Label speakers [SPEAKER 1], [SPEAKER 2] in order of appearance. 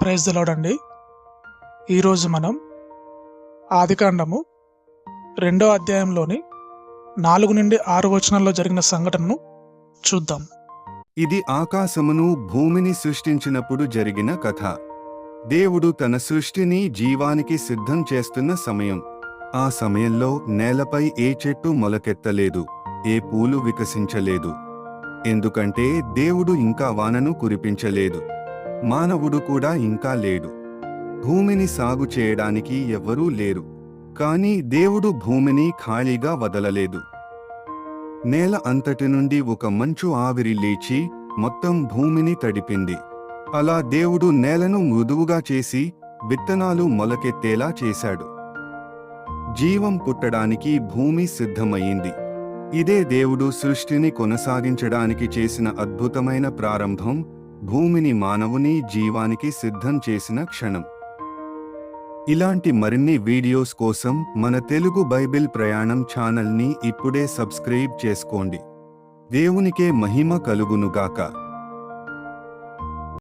[SPEAKER 1] Praise తెలవడండి ఈరోజు మనం ఆదికాండము రెండో అధ్యాయంలోని నాలుగు నుండి ఆరు వచనాల్లో జరిగిన సంఘటనను చూద్దాం.
[SPEAKER 2] ఇది ఆకాశమును భూమిని సృష్టించినప్పుడు జరిగిన కథ. దేవుడు తన సృష్టిని జీవానికి సిద్ధం చేస్తున్న సమయం. ఆ సమయంలో నేలపై ఏ చెట్టు మొలకెత్తలేదు ఏ పూలు వికసించలేదు. ఎందుకంటే దేవుడు ఇంకా వానను కురిపించలేదు. మానవుడు కూడా ఇంకా లేడు. భూమిని సాగు చేయడానికి ఎవ్వరూ లేరు. కాని దేవుడు భూమిని ఖాళీగా వదలలేదు. నేల అంతటి నుండి ఒక మంచు ఆవిరి లేచి మొత్తం భూమిని తడిపింది. అలా దేవుడు నేలను మృదువుగా చేసి విత్తనాలు మొలకెత్తేలా చేశాడు. జీవం పుట్టడానికి భూమి సిద్ధమయ్యింది. ఇదే దేవుడు సృష్టిని కొనసాగించడానికి చేసిన అద్భుతమైన ప్రారంభం భూమిని మానవుని జీవానికి సిద్ధం చేసిన క్షణం. ఇలాంటి మరిన్ని వీడియోస్ కోసం మన తెలుగు బైబిల్ ప్రయాణం ఛానల్ని ఇప్పుడే సబ్స్క్రైబ్ చేసుకోండి. దేవునికే మహిమ కలుగునుగాక.